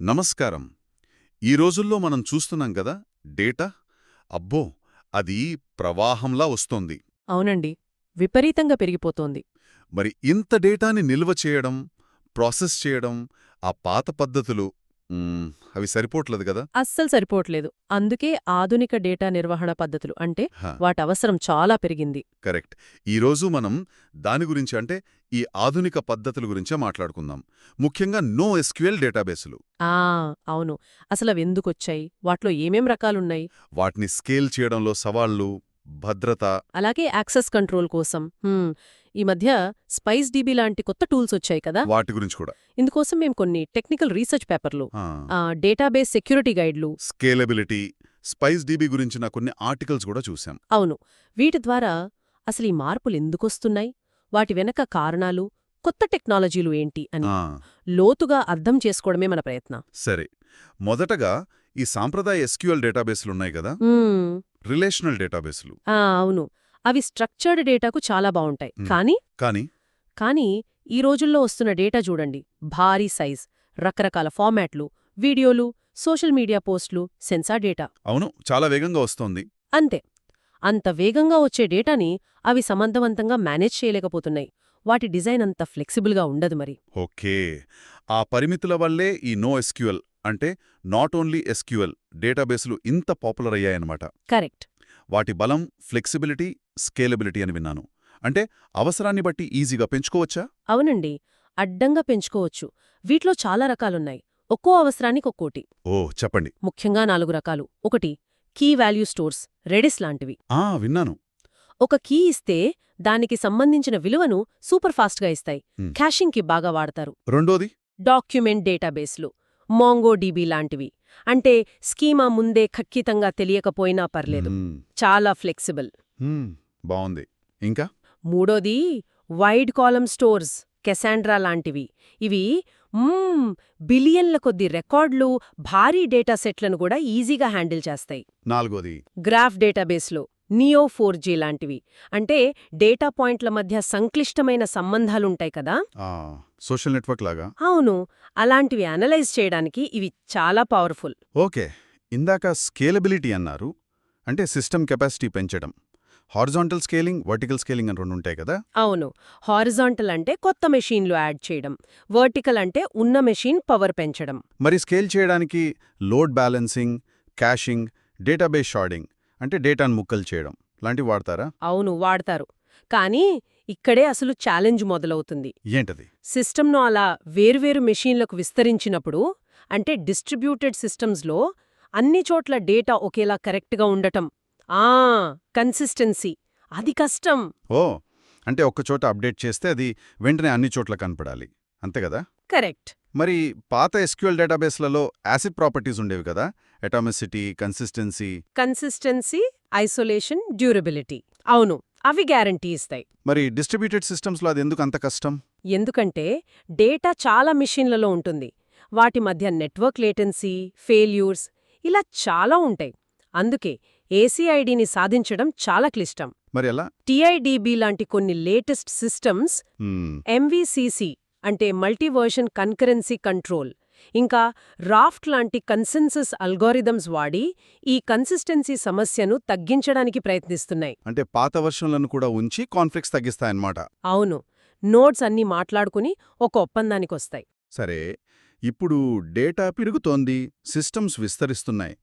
నమస్కారం. ఈ రోజుల్లో మనం చూస్తున్నాం కదా డేటా? అబ్బో అది ప్రవాహంలా వస్తోంది. అవునండి విపరీతంగా పెరిగిపోతోంది. మరి ఇంత డేటాని నిల్వ చేయడం ప్రాసెస్ చేయడం ఆ పాత పద్ధతులు అవి సరిపోట్లేదు కదా? అస్సలు సరిపోవట్లేదు. అందుకే ఆధునిక డేటా నిర్వహణ పద్ధతులు అంటే వాటి అవసరం చాలా పెరిగింది. కరెక్ట్. ఈరోజు మనం దాని గురించి అంటే ఈ ఆధునిక పద్ధతుల గురించే మాట్లాడుకుందాం. ముఖ్యంగా నో ఎస్క్యూఎల్ డేటాబేసులు. ఆ అవును. అసలు అవి ఎందుకొచ్చాయి వాటిలో ఏమేం రకాలున్నాయి? వాటిని స్కేల్ చేయడంలో సవాళ్ళు భద్రత. అలాగే యాక్సెస్ కంట్రోల్ కోసం. ఈ మధ్య స్పైస్ డీబీ లాంటి కొత్త టూల్స్ వచ్చాయి కదా? వాటి గురించి కూడా. ఇందుకోసం మేము కొన్ని టెక్నికల్ రీసెర్చ్ పేపర్లు డేటాబేస్ సెక్యూరిటీ గైడ్లు. స్కేలబిలిటీ. స్పైస్ డీబీ గురించిన కొన్ని ఆర్టికల్స్ కూడా చూశాం. అవును. వీటి ద్వారా అసలు ఈ మార్పులు ఎందుకొస్తున్నాయి? వాటి వెనక కారణాలు కొత్త టెక్నాలజీలు ఏంటి అని లోతుగా అర్థం చేసుకోవడమే మన ప్రయత్నం. సరే. మొదటగా ఈ సాంప్రదాయ ఎస్క్యూఎల్ డేటాబేసులున్నాయి కదా. రిలేషనల్ డేటాబేసులు. అవును. అవి స్ట్రక్చర్డ్ డేటాకు చాలా బావుంటాయి. మ్. కానీ కానీ కానీ ఈ రోజుల్లో వస్తున్న డేటా చూడండి. భారీ సైజ్ రకరకాల ఫార్మాట్లు వీడియోలు సోషల్ మీడియా పోస్టులు సెన్సార్ డేటా. అవును చాలా వేగంగా వస్తోంది. అంతే. అంత వేగంగా వచ్చే డేటాని అవి సమర్థవంతంగా మేనేజ్ చేయలేకపోతున్నాయి. వాటి డిజైన్ అంత ఫ్లెక్సిబుల్గా ఉండదు మరి. ఓకే. ఆ పరిమితుల వల్లే ఈ నో ఎస్క్యూఎల్ అంటే నాట్ ఓన్లీ ఎస్క్యూఎల్ డేటాబేసులు ఇంత పాపులర్ అయ్యాయన్నమాట. కరెక్ట్ వాటి బలం ఫ్లెక్సిబిలిటీ స్కేలబిలిటీ అని విన్నాను. అంటే అవసరాన్ని బట్టి ఈజీగా పెంచుకోవచ్చా? అవునండి. అడ్డంగా పెంచుకోవచ్చు. వీటిలో చాలా రకాలున్నాయి. ఒక్కో అవసరానికి ఒక్కోటి. ఓ చెప్పండి. ముఖ్యంగా నాలుగు రకాలు. ఒకటి కీ వాల్యూ స్టోర్స్ రెడిస్ లాంటివి. ఆ విన్నాను. ఒక కీ ఇస్తే దానికి సంబంధించిన విలువను సూపర్ ఫాస్ట్గా ఇస్తాయి. క్యాషింగ్కి బాగా వాడతారు. రెండోది? డాక్యుమెంట్ డేటాబేస్లు మోంగోడీబీ లాంటివి. అంటే స్కీమా ముందే ఖచ్చితంగా తెలియకపోయినా పర్లేదు. చాలా ఫ్లెక్సిబుల్. బావుంది. ఇంకా? మూడోది వైడ్ కాలమ్ స్టోర్స్ కెసాండ్రా లాంటివి. ఇవి బిలియన్ల కొద్ది రికార్డులు భారీ డేటా సెట్లను కూడా ఈజీగా హ్యాండిల్ చేస్తాయి. నాలుగోది. గ్రాఫ్ డేటాబేస్లో. నియో ఫోర్ జీ లాంటివి. అంటే డేటా పాయింట్ల మధ్య సంక్లిష్టమైన సంబంధాలుంటాయి కదా? సోషల్ నెట్వర్క్ లాగా? అవును. అలాంటివి అనలైజ్ చేయడానికి ఇవి చాలా పవర్ఫుల్. ఓకే. ఇందాక స్కేలబిలిటీ అన్నారు. అంటే సిస్టమ్ కెపాసిటీ పెంచడం. హారిజాంటల్ స్కేలింగ్ వర్టికల్ స్కేలింగ్ అని రెండు ఉంటాయి కదా? అవును. హారిజాంటల్ అంటే కొత్త మెషీన్లు యాడ్ చేయడం. వర్టికల్ అంటే ఉన్న మెషీన్ పవర్ పెంచడం. మరి స్కేల్ చేయడానికి load balancing caching database sharding అంటే డేటాను ముక్కలు చేయడం. లాంటివి వాడతారా? అవును వాడతారు. కానీ ఇక్కడే అసలు ఛాలెంజ్ మొదలవుతుంది. ఏంటది? సిస్టమ్ను అలా వేర్వేరు మెషీన్లకు విస్తరించినప్పుడు అంటే డిస్ట్రిబ్యూటెడ్ సిస్టమ్స్లో అన్ని చోట్ల డేటా ఒకేలా కరెక్ట్గా ఉండటం. ఆ కన్సిస్టెన్సీ. అది కష్టం. ఓ అంటే ఒక్కచోట అప్డేట్ చేస్తే అది వెంటనే అన్ని చోట్ల కనపడాలి. అంతే కదా? కరెక్ట్. మరి పాత ఎస్క్యూఎల్ డేటాబేస్లలో యాసిడ్ ప్రాపర్టీస్ ఉండేవి కదా? Atomicity consistency. Consistency isolation durability. అవును అవి గ్యారంటీ ఇస్తాయి. మరి డిస్ట్రిబ్యూటెడ్ సిస్టమ్స్లో అది ఎందుకు అంత కష్టం? ఎందుకంటే డేటా చాలా మిషన్లలో ఉంటుంది. వాటి మధ్య నెట్వర్క్ లేటెన్సీ ఫెయిల్యూర్స్ ఇలా చాలా ఉంటాయి. అందుకే ఏసీఐడిని సాధించడం చాలా క్లిష్టం. మరి ఎలా? టీఐడీబీ లాంటి కొన్ని లేటెస్ట్ సిస్టమ్స్ ఎంవీసీసీ అంటే మల్టీవర్షన్ కన్కరెన్సీ కంట్రోల్. ఇంకా రాఫ్ట్ లాంటి కన్సెన్సస్ అల్గోరిథమ్స్ వాడి ఈ కన్సిస్టెన్సీ సమస్యను తగ్గించడానికి ప్రయత్నిస్తున్నాయి. అంటే పాత వర్షన్లను కూడా ఉంచి కాన్ఫ్లిక్ట్స్ తగ్గిస్తాయన్నమాట. అవును. నోట్స్ అన్నీ మాట్లాడుకుని ఒక ఒప్పందానికొస్తాయి. సరే ఇప్పుడు డేటా పెరుగుతోంది సిస్టమ్స్ విస్తరిస్తున్నాయి.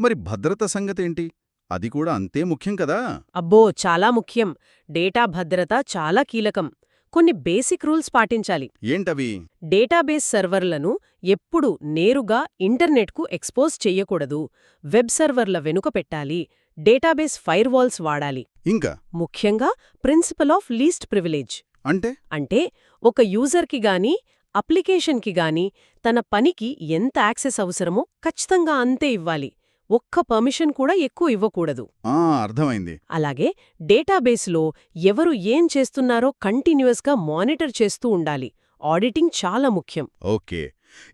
మరి భద్రత సంగతేంటి? అది కూడా అంతే ముఖ్యం కదా? అబ్బో చాలా ముఖ్యం. డేటా భద్రత చాలా కీలకం. కొన్ని బేసిక్ రూల్స్ పాటించాలి. ఏంటవి? డేటాబేస్ సర్వర్లను ఎప్పుడు నేరుగా ఇంటర్నెట్కు ఎక్స్పోజ్ చెయ్యకూడదు వెబ్ సర్వర్ల వెనుక పెట్టాలి. డేటాబేస్ ఫైర్వాల్స్ వాడాలి. ఇంకా? ముఖ్యంగా ప్రిన్సిపల్ ఆఫ్ లీస్ట్ ప్రివిలేజ్. అంటే? అంటే ఒక యూజర్కి గాని అప్లికేషన్కి గాని తన పనికి ఎంత యాక్సెస్ అవసరమో ఖచ్చితంగా అంతే ఇవ్వాలి. ఒక్క పర్మిషన్ కూడా ఎక్కువ ఇవ్వకూడదు. ఆ అర్థమైంది. అలాగే డేటాబేస్లో ఎవరు ఏం చేస్తున్నారో కంటిన్యూయస్గా మానిటర్ చేస్తూ ఉండాలి. ఆడిటింగ్ చాలా ముఖ్యం. ఓకే.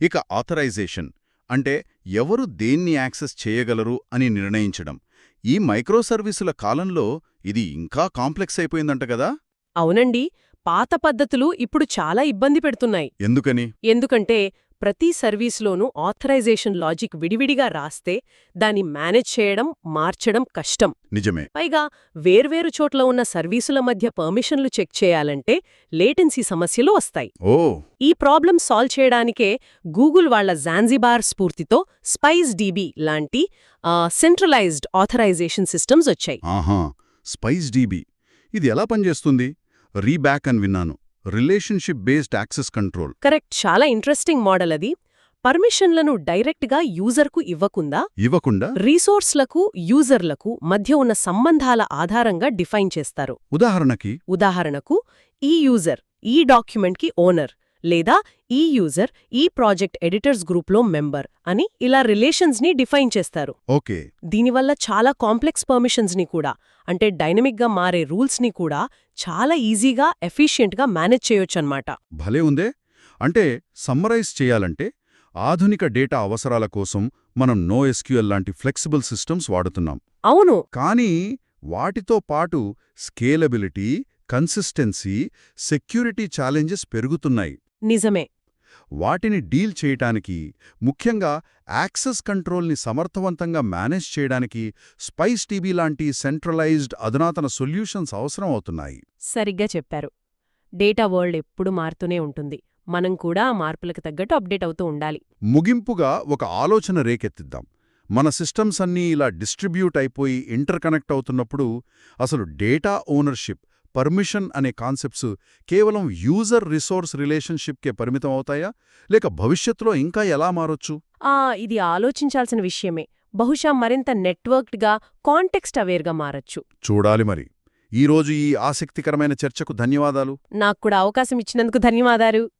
ఇక ఆథరైజేషన్. అంటే ఎవరు దేన్ని యాక్సెస్ చేయగలరు అని నిర్ణయించడం. ఈ మైక్రో సర్వీసుల కాలంలో ఇది ఇంకా కాంప్లెక్స్ అయిపోయిందంట కదా? అవునండి. పాత పద్ధతులు ఇప్పుడు చాలా ఇబ్బంది పెడుతున్నాయి. ఎందుకని? ఎందుకంటే ప్రతి సర్వీస్లోనూ ఆథరైజేషన్ లాజిక్ విడివిడిగా రాస్తే దాన్ని మేనేజ్ చేయడం మార్చడం కష్టం. నిజమే. పైగా వేర్వేరు చోట్ల ఉన్న సర్వీసుల మధ్య పర్మిషన్లు చెక్ చేయాలంటే లేటెన్సీ సమస్యలు వస్తాయి. ఓ! ఈ ప్రాబ్లం సాల్వ్ చేయడానికే గూగుల్ వాళ్ళ జాన్జిబార్ స్ఫూర్తితో స్పైస్ డీబీ లాంటి సెంట్రలైజ్డ్ ఆథరైజేషన్ సిస్టమ్స్ వచ్చాయి. Spice DB. ఇది ఎలా పనిచేస్తుంది? రీబ్యాక్ అని విన్నాను. Relationship based access control. Correct. చాలా ఇంట్రెస్టింగ్ మోడల్ అది. పర్మిషన్లను డైరెక్ట్గా యూజర్కు ఇవ్వకుండా ఇవ్వకుండా? రీసోర్స్లకు యూజర్లకు మధ్య ఉన్న సంబంధాల ఆధారంగా డిఫైన్ చేస్తారు. ఉదాహరణకి? ఉదాహరణకు ఈ యూజర్ ఈ డాక్యుమెంట్కి ఓనర్ లేదా ఈ యూజర్ ఈ ప్రాజెక్ట్ ఎడిటర్స్ గ్రూప్లో మెంబర్ అని ఇలా రిలేషన్స్ని డిఫైన్ చేస్తారు. ఓకే. దీనివల్ల చాలా కాంప్లెక్స్ పర్మిషన్స్ని కూడా అంటే డైనమిక్గా మారే రూల్స్ని కూడా చాలా ఈజీగా ఎఫిషియెంట్గా మేనేజ్ చేయొచ్చన్నమాట. భలే ఉందే. అంటే సమ్మరైజ్ చేయాలంటే ఆధునిక డేటా అవసరాల కోసం మనం నో ఎస్క్యూఎల్ లాంటి ఫ్లెక్సిబుల్ సిస్టమ్స్ వాడుతున్నాం. అవును. కానీ వాటితో పాటు స్కేలబిలిటీ కన్సిస్టెన్సీ సెక్యూరిటీ ఛాలెంజెస్ పెరుగుతున్నాయి. నిజమే. వాటిని డీల్ చేయటానికి ముఖ్యంగా యాక్సెస్ కంట్రోల్ని సమర్థవంతంగా మేనేజ్ చేయడానికి స్పైస్ టీబీ లాంటి సెంట్రలైజ్డ్ అధునాతన సొల్యూషన్స్ అవసరం అవుతున్నాయి. సరిగ్గా చెప్పారు. డేటా వరల్డ్ ఎప్పుడు మారుతూనే ఉంటుంది. మనం కూడా ఆ మార్పులకు తగ్గట్టు అప్డేట్ అవుతూ ఉండాలి. ముగింపుగా ఒక ఆలోచన రేకెత్తిద్దాం. మన సిస్టమ్స్ అన్నీ ఇలా డిస్ట్రిబ్యూట్ అయిపోయి ఇంటర్ కనెక్ట్ అవుతున్నప్పుడు అసలు డేటా ఓనర్షిప్ పర్మిషన్ అనే కాన్సెప్ట్స్ కేవలం యూజర్ రిసోర్స్ రిలేషన్షిప్కే పరిమితం అవుతాయా? లేక భవిష్యత్తులో ఇంకా ఎలా మారొచ్చు? ఆ ఇది ఆలోచించాల్సిన విషయమే. బహుశా మరింత నెట్వర్క్డ్గా కాంటెక్స్ట్ అవేర్గా మారచ్చు. చూడాలి మరి. ఈరోజు ఈ ఆసక్తికరమైన చర్చకు ధన్యవాదాలు. నాకు కూడా అవకాశం ఇచ్చినందుకు ధన్యవాదాలు.